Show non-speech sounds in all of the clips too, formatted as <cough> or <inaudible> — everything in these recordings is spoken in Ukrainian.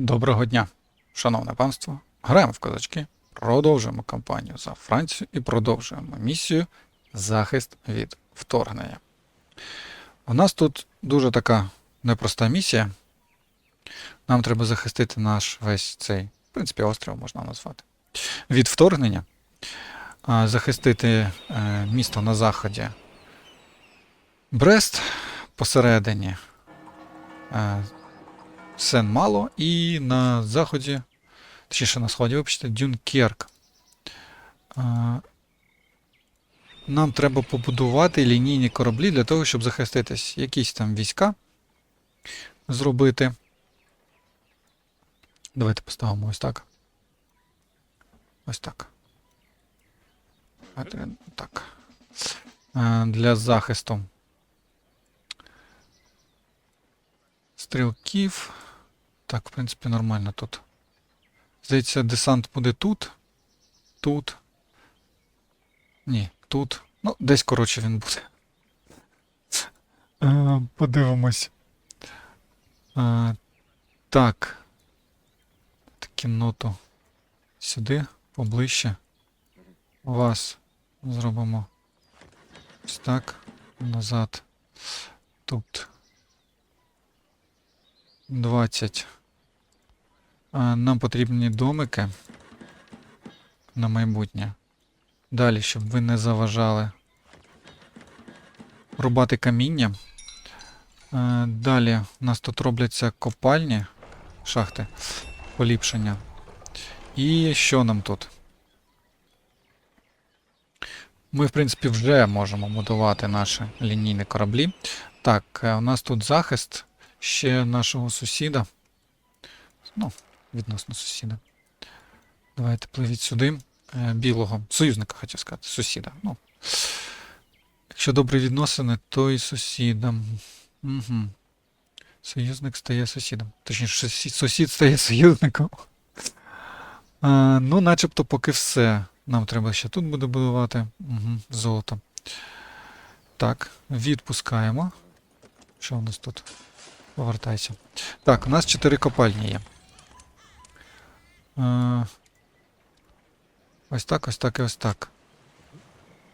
Доброго дня, шановне панство. Граємо в козачки, продовжуємо кампанію за Францію і продовжуємо місію захист від вторгнення. У нас тут дуже така непроста місія. Нам треба захистити наш весь цей, в принципі, острів можна назвати. Від вторгнення. Захистити е, місто на заході Брест посередині. Е, Сен-Мало і на заході, точніше на сході, вибачте, Дюнкерк. Нам треба побудувати лінійні кораблі для того, щоб захиститись. Якісь там війська зробити. Давайте поставимо ось так. Ось так. Так. Для захисту стрілків. Так, в принципі, нормально тут. Здається, десант буде тут. Тут. Ні, тут. Ну, десь, коротше, він буде. Е, Подивимось. Е, Так. Кінноту сюди, поближче. Вас зробимо ось так. Назад. Тут. 20. Нам потрібні домики на майбутнє. Далі, щоб ви не заважали рубати каміння. Далі у нас тут робляться копальні, шахти, поліпшення. І що нам тут? Ми, в принципі, вже можемо будувати наші лінійні кораблі. Так, е, у нас тут захист ще нашого сусіда. Ну, відносно сусіда. Давайте пливіть сюди. Е, Білого. Союзника, хотів сказати. Сусіда. Ну. Якщо добрі відносини, то і сусідам. Угу. Союзник стає сусідом. Точніше, сусід, стає союзником. А, ну, начебто, поки все. Нам треба ще тут буде будувати. Угу, золото. Так, відпускаємо. Що у нас тут? Повертайся. Так, у нас 4 копальні є. Ось так, ось так і ось так.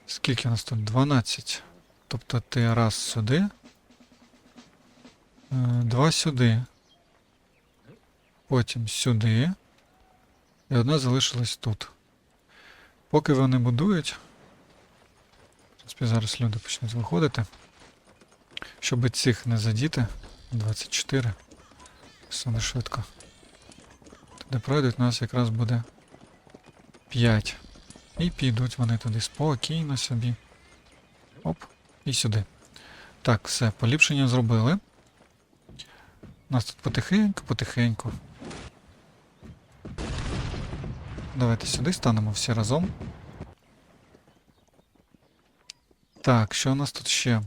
Скільки у нас тут? 12. Тобто ти раз сюди. Е, два сюди. Потім сюди. І одна залишилась тут. Поки вони будують. В принципі, зараз люди почнуть виходити. Щоб цих не задіти. 24. Все не швидко. Туди пройдуть, у нас якраз буде 5. І підуть вони туди спокійно собі. Оп, і сюди. Так, все, поліпшення зробили. У нас тут потихеньку, потихеньку. Давайте сюди станемо всі разом. Так, що у нас тут ще?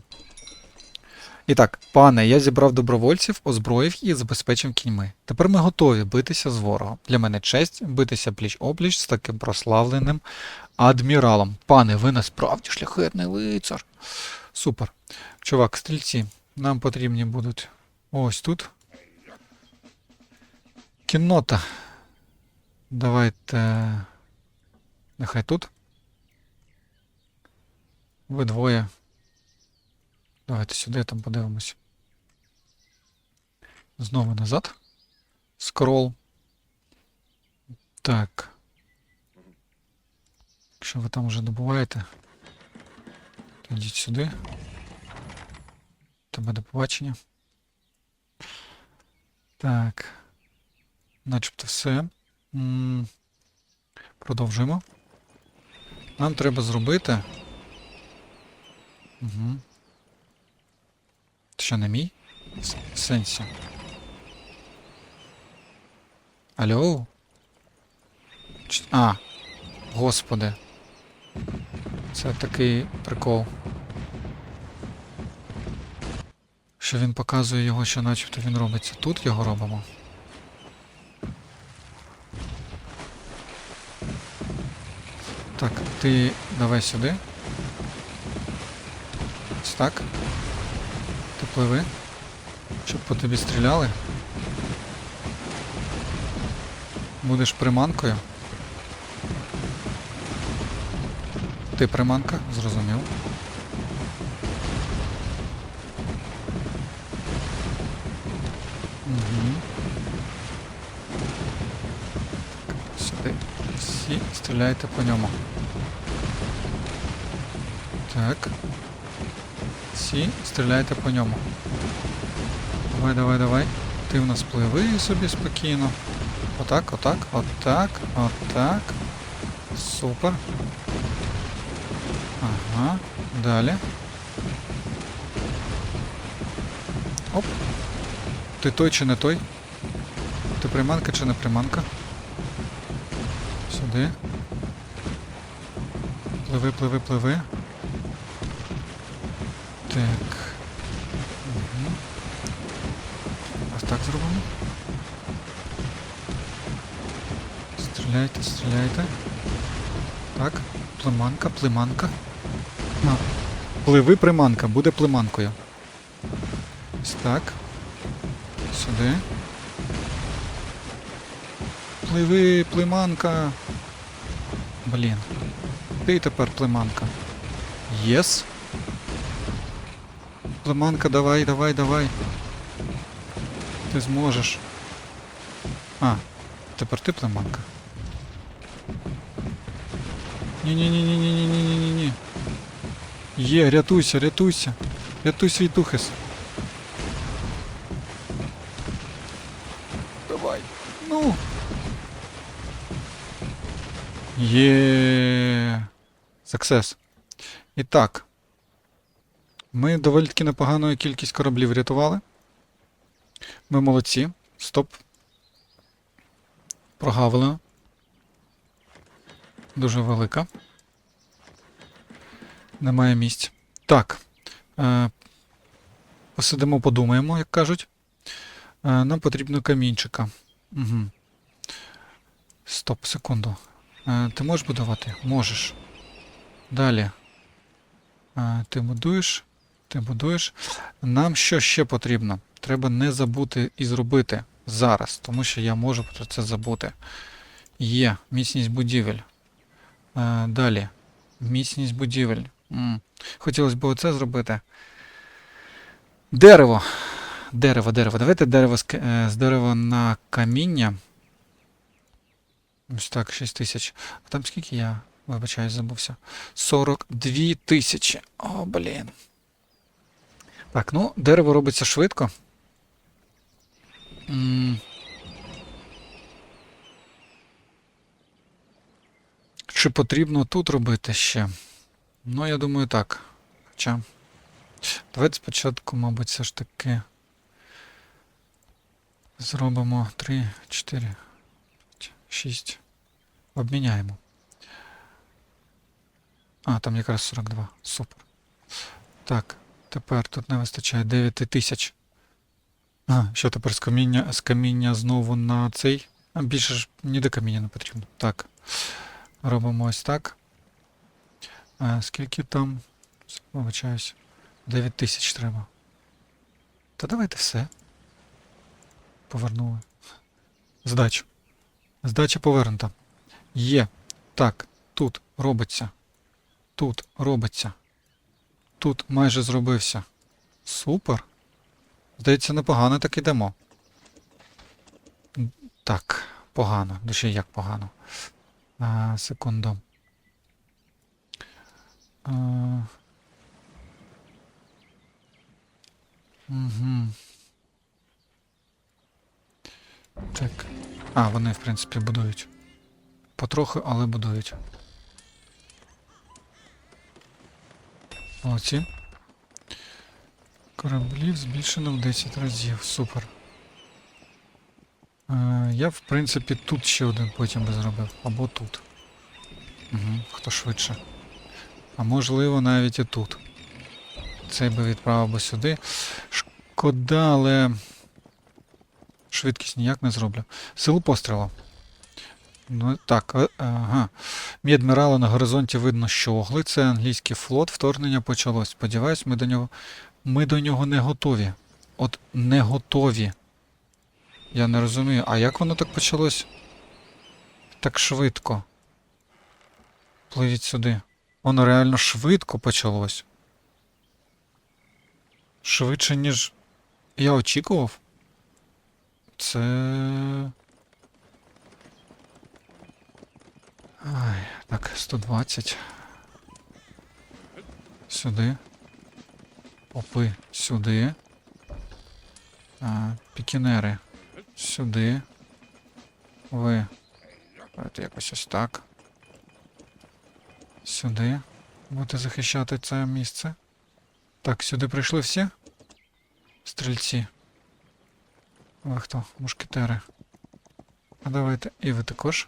І так, пане, я зібрав добровольців, озброїв і забезпечив кіньми. Тепер ми готові битися з ворогом. Для мене честь битися пліч опліч з таким прославленим адміралом. Пане, ви насправді шляхетний лицар. Супер. Чувак, стрільці, нам потрібні будуть ось тут. Кіннота. Давайте. Нехай тут. Ви двоє. Давайте сюди там подивимось. Знову назад. Скрол. Так. Якщо ви там вже добуваєте, то йдіть сюди. Тебе до побачення. Так. Начебто все. Продовжуємо. Нам треба зробити. Угу. Що не мій? Сенсі. Алло? Ч- А, господи. Це такий прикол. Що він показує його, що начебто він робиться. Тут його робимо. Так, ти давай сюди. Ось так. Пливи. Щоб по тобі стріляли. Будеш приманкою? Ти приманка? Зрозумів. Угу. Всі стріляйте по ньому. Так. Всі стріляйте по ньому. Давай, давай, давай. Ти в нас пливи собі спокійно. Отак, отак, отак, отак. Супер. Ага. Далі. Оп. Ти той чи не той? Ти приманка чи не приманка? Сюди. Пливи, пливи, пливи. Так. Угу. Ось так зробимо. Стріляйте. Так, плиманка, плиманка. А, пливи приманка, буде плиманкою. Ось так. Сюди. Пливи, плиманка. Блін. Ти тепер плиманка. Єс. Плиманка, давай, давай, давай. Ти зможеш. А, тепер ти племанка. Ні-ні-ні-ні-ні-ні-ні-ні-ні. Є, рятуйся, рятуйся. Рятуй свій тухис. Давай. Ну. Є. Саксес. І так. Ми доволі таки непогану кількість кораблів рятували. Ми молодці. Стоп. Прогавили. Дуже велика. Немає місць. Так. Е, посидимо, подумаємо, як кажуть. Е, нам потрібно камінчика. Угу. Стоп, секунду. Е, ти можеш будувати? Можеш. Далі. Е, ти будуєш. Ти будуєш. Нам що ще потрібно? Треба не забути і зробити зараз, тому що я можу про це забути. Є міцність будівель. Далі. Міцність будівель. Хотілося б оце зробити. Дерево. Дерево, дерево. Давайте дерево з, е, з дерева на каміння. Ось так, 6 тисяч. А там скільки я, вибачаю, забувся. 42 тисячі. О, блін. Так, ну, дерево робиться швидко. Чи потрібно тут робити ще? Ну, я думаю, так. Хоча. Давайте спочатку, мабуть, все ж таки. Зробимо 3, 4, 6. Обміняємо. А, там якраз 42. Супер. Так, тепер тут не вистачає 9 тисяч. А, що тепер з каміння, з каміння знову на цей? А більше ж ніде каміння не потрібно. Так. Робимо ось так. А, скільки там? Вибачаюсь. 9 тисяч треба. Та давайте все. Повернули. Здачу. Здача повернута. Є. Так, тут робиться. Тут робиться. Тут майже зробився. Супер. Здається, непогано так ідемо. Так, погано. Душі як погано. А, секунду. А... Угу. Так. А, вони, в принципі, будують. Потроху, але будують. Молодці. Кораблів збільшено в 10 разів. Супер. Е, я, в принципі, тут ще один потім би зробив. Або тут. Угу, хто швидше. А можливо навіть і тут. Цей би відправив би сюди. Шкода, але. Швидкість ніяк не зроблю. Силу пострілу. Ну так, е, ага. Мій адмірала на горизонті видно щогли. Це англійський флот. Вторгнення почалось. Сподіваюсь, ми до нього. Ми до нього не готові. От не готові. Я не розумію. А як воно так почалось? так швидко? Пливіть сюди. Воно реально швидко почалось. Швидше, ніж я очікував. Це. Ай, так, 120. Сюди. Попи сюди. А, пікінери. Сюди. Ви. Давайте якось ось так. Сюди. Будете захищати це місце. Так, сюди прийшли всі? Стрільці. Ви хто? Мушкетери. А давайте. І ви також.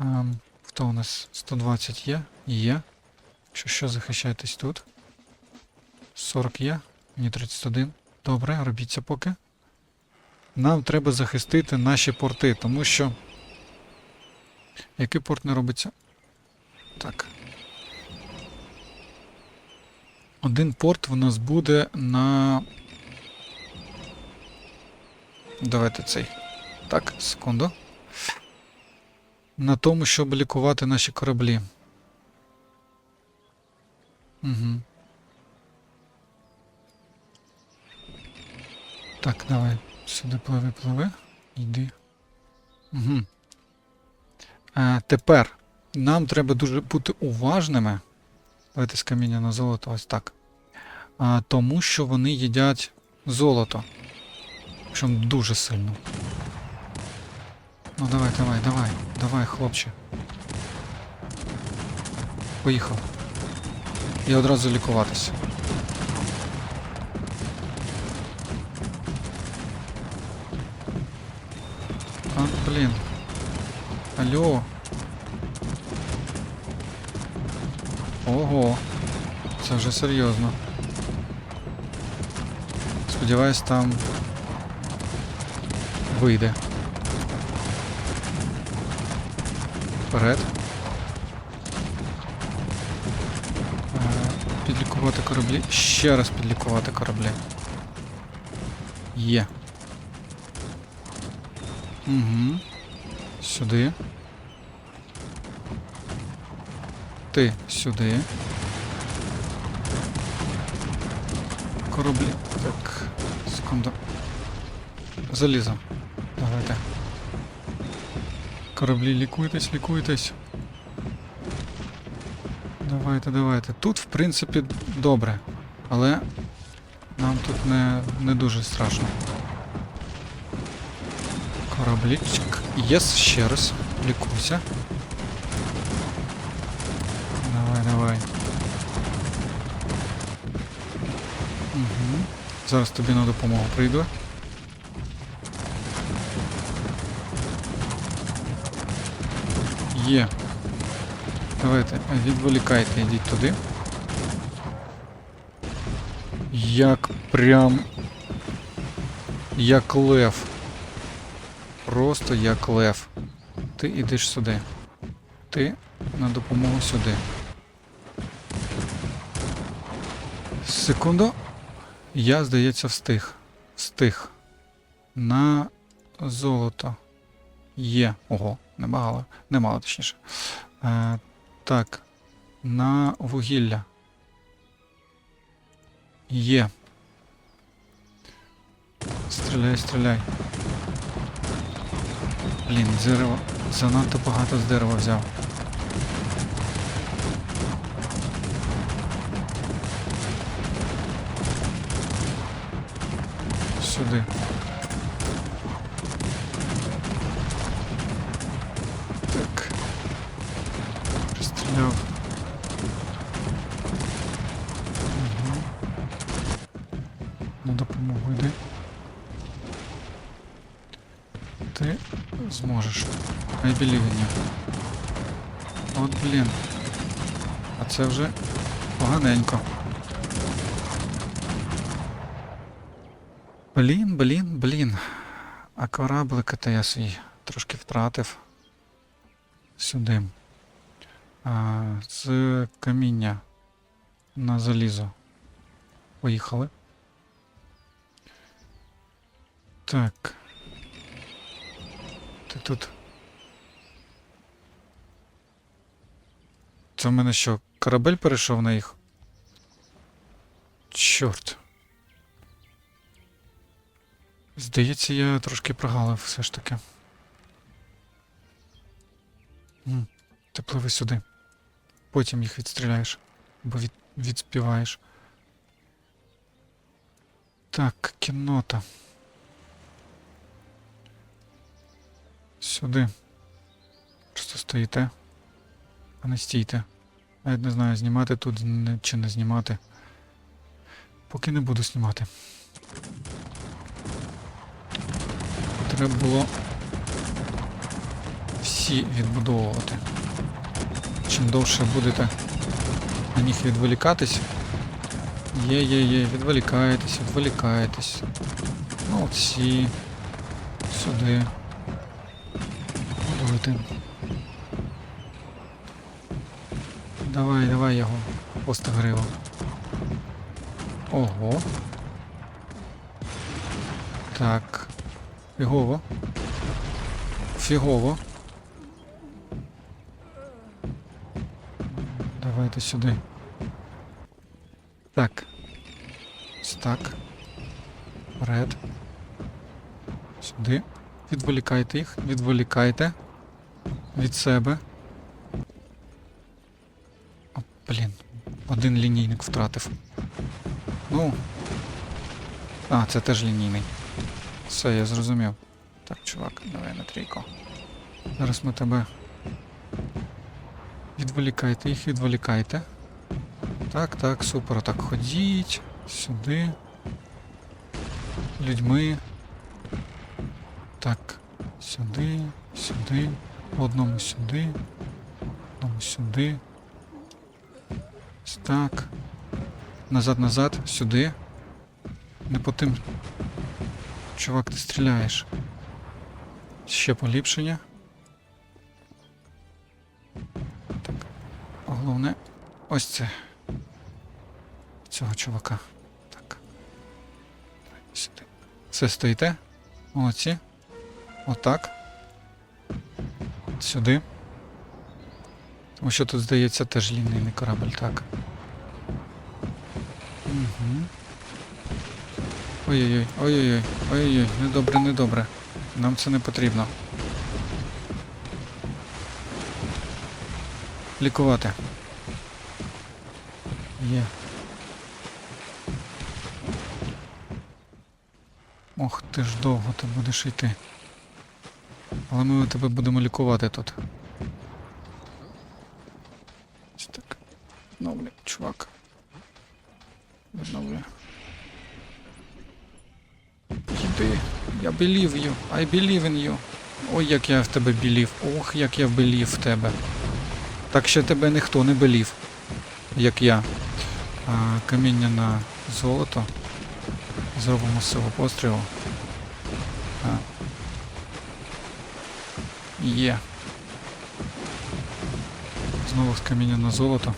Ем, хто у нас? 120 є? Є. Якщо що, захищайтесь тут. 40 є. Мені 31. Добре, робіть це поки. Нам треба захистити наші порти, тому що. Який порт не робиться? Так. Один порт в нас буде на. Давайте цей. Так, секунду. На тому, щоб лікувати наші кораблі. Угу. Так, давай. Сюди пливи, пливи. Йди. Угу. А, тепер нам треба дуже бути уважними. Давайте з каміння на золото, ось так. А, тому що вони їдять золото. Причому дуже сильно. Ну давай, давай, давай, давай, хлопче. Поїхав. І одразу лікуватися. А, блін. Алло. Ого. Це вже серйозно. Сподіваюсь, там вийде. Вперед. Е, Підлікувати кораблі. Ще раз підлікувати кораблі. Є. Угу. Сюди. Ти сюди. Кораблі. Так. Секунду. Залізо. Давайте. Кораблі, лікуйтесь, лікуйтесь. Давайте, давайте. Тут, в принципі, добре. Але нам тут не, не дуже страшно. Кораблічик. Єс, ще раз. Лікуйся. Давай, давай. Угу. Зараз тобі на допомогу прийду. Є. Давайте, відволікайте, йдіть туди. Як прям. Як лев. Просто як лев. Ти йдеш сюди. Ти на допомогу сюди. Секунду. Я, здається, встиг. Встиг. На золото. Є. Ого, немало. Немало, точніше. Е, так. На вугілля. Є. Стріляй, стріляй. Блін, дерево. Занадто багато з дерева взяв. Сюди. I believe. От блін. А це вже поганенько. Блін, блін, блін. А кораблика-то я свій трошки втратив сюди. А, з каміння на залізо. Поїхали. Так. Ти тут Це в мене що, корабель перейшов на їх? Чорт. Здається, я трошки прогалив все ж таки. М, Ти пливи сюди. Потім їх відстріляєш. Або від, відспіваєш. Так, кінота. Сюди. Просто стоїте. А не стійте. Навіть не знаю, знімати тут чи не знімати. Поки не буду знімати. Треба було всі відбудовувати. Чим довше будете на них відволікатись. Є, є, є, відволікаєтесь, відволікаєтесь. Ну, всі. Сюди. Будуйте. Давай, давай його. Постагриво. Ого. Так. Фігово. Фігово. Давайте сюди. Так. Так. Вперед. Сюди. Відволікайте їх. Відволікайте. Від себе. Один лінійник втратив. Ну. А, це теж лінійний. Все, я зрозумів. Так, чувак, давай на трійку. Зараз ми тебе. Відволікайте їх, відволікайте. Так, так, супер. Так, ходіть. Сюди. Людьми. Так. Сюди, сюди. Одному сюди. Одному сюди. Так. Назад, назад, сюди. Не по тим. Чувак, ти стріляєш. Ще поліпшення. Так. Головне. Ось це. Цього чувака. Так. Сюди. Все стоїте. Молодці. Отак. Сюди. Тому що тут, здається, теж лінійний корабль, так. Ой-ой-ой, ой-ой-ой, ой-ой-ой, недобре, недобре. Нам це не потрібно. Лікувати. Є. Ох, ти ж довго ти будеш йти. Але ми тебе будемо лікувати тут. Ось так. Відновлю, чувак. Відновлю. Йди. Я believe you. I believe in you. Ой, як я в тебе білів. Ох, як я белів в тебе. Так ще тебе ніхто не белів, як я. А, каміння на золото. Зробимо з цього пострілу. А. Є. Знову з каміння на золото.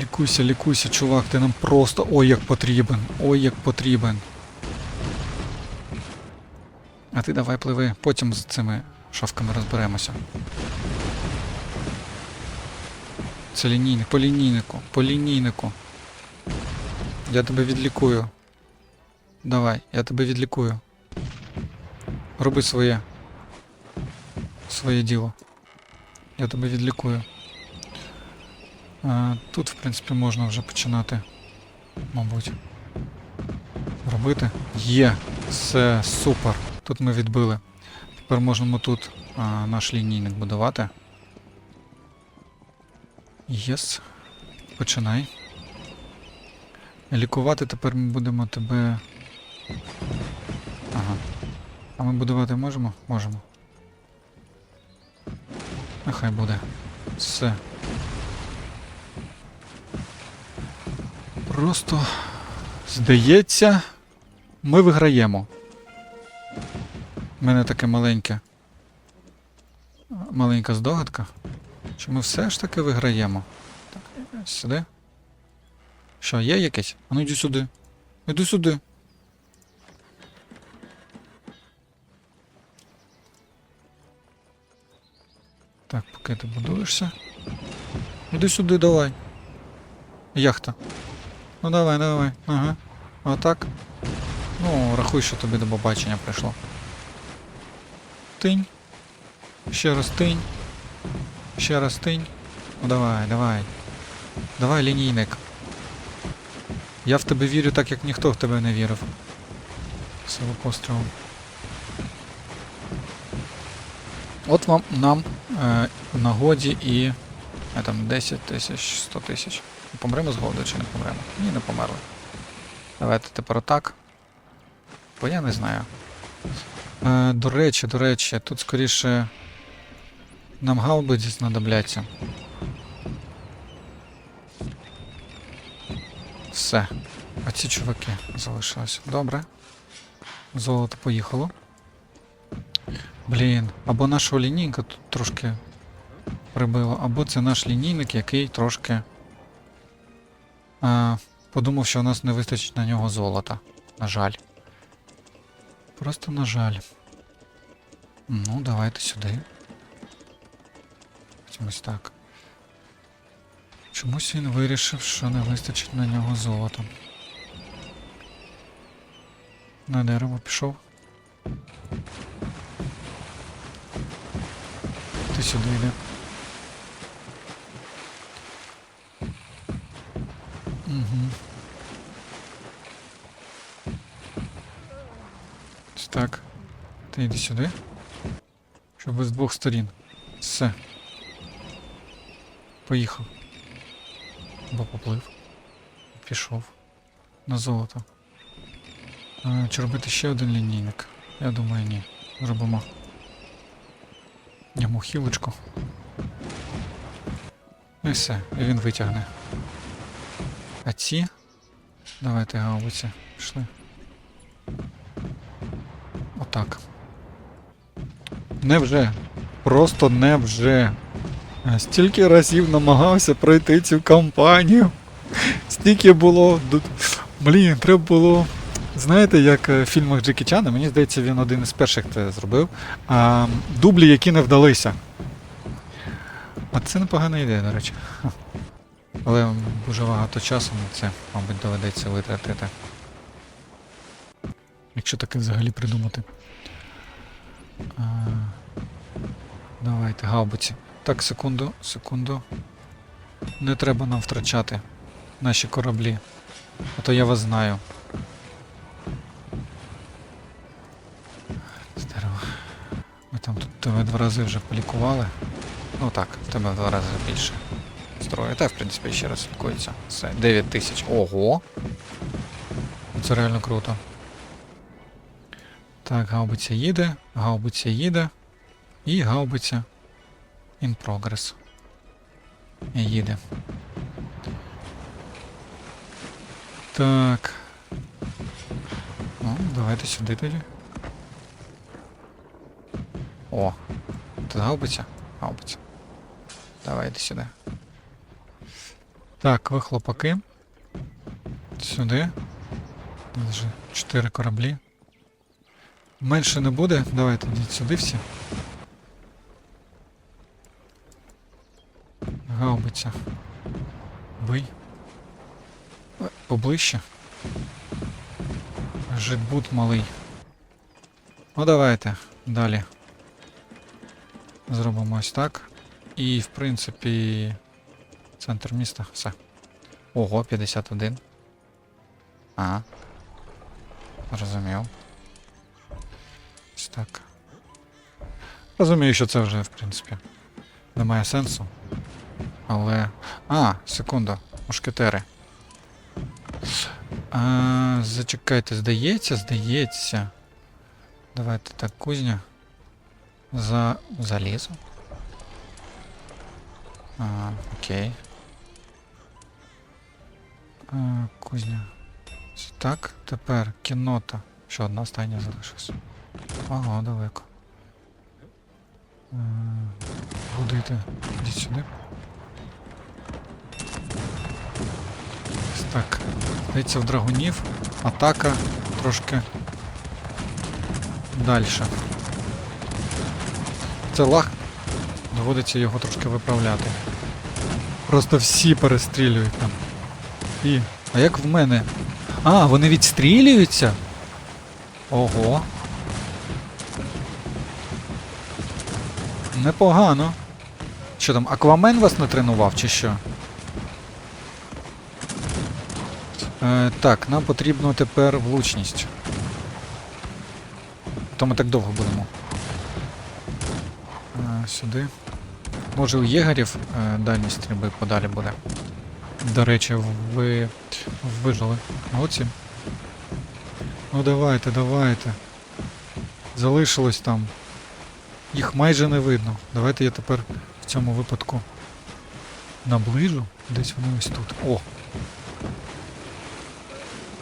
Лікуйся, лікуйся, чувак, ти нам просто ой як потрібен. Ой як потрібен. А ти давай пливи, потім з цими шавками розберемося. Це лінійник, по лінійнику, по лінійнику. Я тебе відлікую. Давай, я тебе відлікую. Роби своє. Своє діло. Я тебе відлікую. Тут, в принципі, можна вже починати, мабуть. Робити. Є. Все супер. Тут ми відбили. Тепер можемо тут а, наш лінійник будувати. Єс. Починай. Лікувати тепер ми будемо тебе. Ага. А ми будувати можемо? Можемо. Нехай буде. Все. Просто здається, ми виграємо. У мене таке маленьке. Маленька здогадка. Що ми все ж таки виграємо. Так, сюди. Що, є якесь? А ну йди сюди. Іди сюди. Так, поки ти будуєшся. Іди сюди, давай. Яхта. Ну давай, давай. Ага. Отак. Ну, рахуй, що тобі до побачення прийшло. Тинь. Ще раз тинь. Ще раз тинь. Ну давай, давай. Давай, лінійник. Я в тебе вірю так, як ніхто в тебе не вірив. Силу пострілу. От вам нам е, нагоді і е, там 10 тисяч, 100 тисяч. Помремо з голоду чи не помремо? Ні, не померли. Давайте тепер отак. Бо я не знаю. Е, до речі, до речі, тут скоріше нам гаубиці знадобляться. Все. А ці чуваки залишилися. Добре. Золото поїхало. Блін, або нашого лінійника тут трошки прибило, або це наш лінійник, який трошки а, подумав, що у нас не вистачить на нього золота. На жаль. Просто на жаль. Ну, давайте сюди. Чомусь так. Чомусь він вирішив, що не вистачить на нього золота. На дерево пішов. Ти сюди йди. Угу. Так. Ти йди сюди. Щоб з двох сторін. Все. Поїхав. Або поплив. Пішов. На золото. А, чи робити ще один лінійник? Я думаю, ні. Зробимо. Йому хілочку. І все, і він витягне. А ці? Давайте гаубиці. Пішли. Отак. Невже? Просто невже. Стільки разів намагався пройти цю кампанію. Стільки було. Блін, треба було. Знаєте, як е, в фільмах Джекі Чана, мені здається, він один із перших це зробив. А, дублі, які не вдалися. А це непогана ідея, до речі. Але дуже багато часу на це, мабуть, доведеться витратити. Якщо таке взагалі придумати. А, давайте, гаубиці. Так, секунду, секунду. Не треба нам втрачати наші кораблі. А то я вас знаю. Здорово. Ми там тут тебе два рази вже полікували. Ну так, в тебе два рази більше. Строю. Та в принципі ще раз лікується. Все, 9 тисяч. Ого! Це реально круто. Так, гаубиця їде, гаубиця їде. І гаубиця in progress. Їде. Так. Ну, давайте сюди тоді. О, тут гаубиця? Гаубиця. Давайте сюди. Так, ви хлопаки. Сюди. Тут вже 4 кораблі. Менше не буде. Давайте йдіть сюди всі. Гаубиця. Бий. Е, Поближче. Житбут малий. Ну давайте. Далі. Зробимо ось так. І в принципі. Центр міста. Все. Ого, 51. Ага. Розумів. Ось так. Розумію, що це вже, в принципі, не має сенсу. Але. А, секунду. Мушкетери. А, зачекайте, здається, здається. Давайте так, кузня. За. залізо. А, окей. А, кузня. Так, тепер кінота. Ще одна остання залишилась. Ага, далеко. Е, Будуйте. Ідіть сюди. Так. Здається, в драгунів атака трошки далі. Це лаг. Доводиться його трошки виправляти. Просто всі перестрілюють там. І. А як в мене? А, вони відстрілюються? Ого. Непогано. Що там, Аквамен вас натренував чи що? Е, так, нам потрібно тепер влучність. То ми так довго будемо. Е, сюди. Може у єгерів е, дальність стрільби подалі буде. До речі, ви вижили. Молодці. Ну давайте, давайте. Залишилось там. Їх майже не видно. Давайте я тепер в цьому випадку наближу. Десь вони ось тут. О!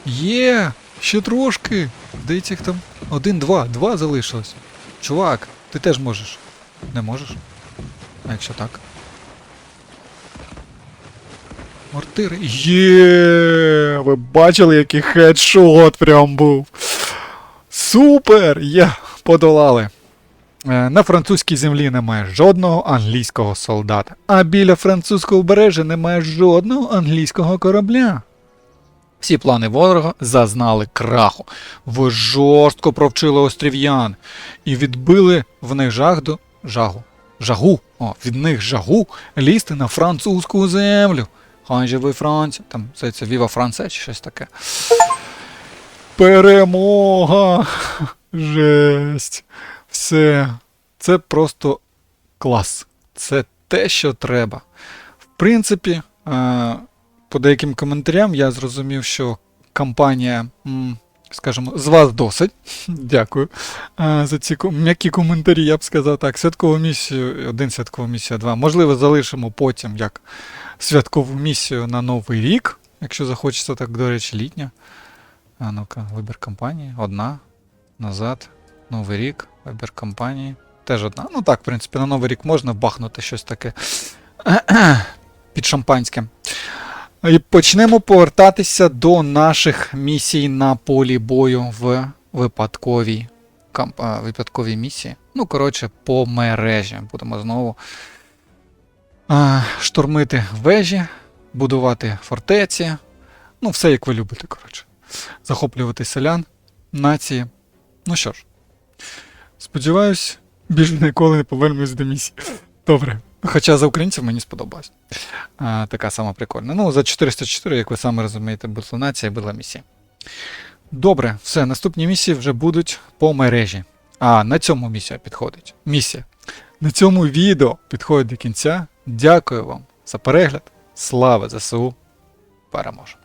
Є! Ще трошки! Здається, їх там. Один, два, два залишилось. Чувак, ти теж можеш. Не можеш? А якщо так? Мортири. Є! Ви бачили, який хедшот прям був. Супер! Є! Подолали. Е, На французькій землі немає жодного англійського солдата, а біля французького бережжя немає жодного англійського корабля. Всі плани ворога зазнали краху. Ви жорстко провчили острів'ян і відбили в них жагду, жагу, жагу, о, від них жагу лізти на французьку землю. Хай же Франція, там здається, Віва Франце чи щось таке. Перемога! Жесть. Все. Це просто клас. Це те, що треба. В принципі, е, по деяким коментарям я зрозумів, що кампанія, м, скажімо, з вас досить. <laughs> Дякую е, за ці м'які коментарі, я б сказав так. Святкову місію, один святкову місію, два. Можливо, залишимо потім як святкову місію на Новий рік, якщо захочеться, так, до речі, літня. А ну-ка, вибір кампанії. Одна. Назад. Новий рік. Вибір кампанії. Теж одна. Ну так, в принципі, на Новий рік можна бахнути щось таке <clears throat> під шампанське. І почнемо повертатися до наших місій на полі бою в випадковій, камп... випадковій місії. Ну, коротше, по мережі. Будемо знову а, штурмити вежі, будувати фортеці. Ну, все як ви любите, коротше. Захоплювати селян, нації. Ну що ж, сподіваюсь, більше ніколи не повернемось до місії. Добре. Хоча за українців мені сподобалось. А, така сама прикольна. Ну, за 404, як ви самі розумієте, була була місія. Добре, все, наступні місії вже будуть по мережі. А, на цьому місія підходить. Місія. На цьому відео підходить до кінця. Дякую вам за перегляд. Слава ЗСУ! Переможе!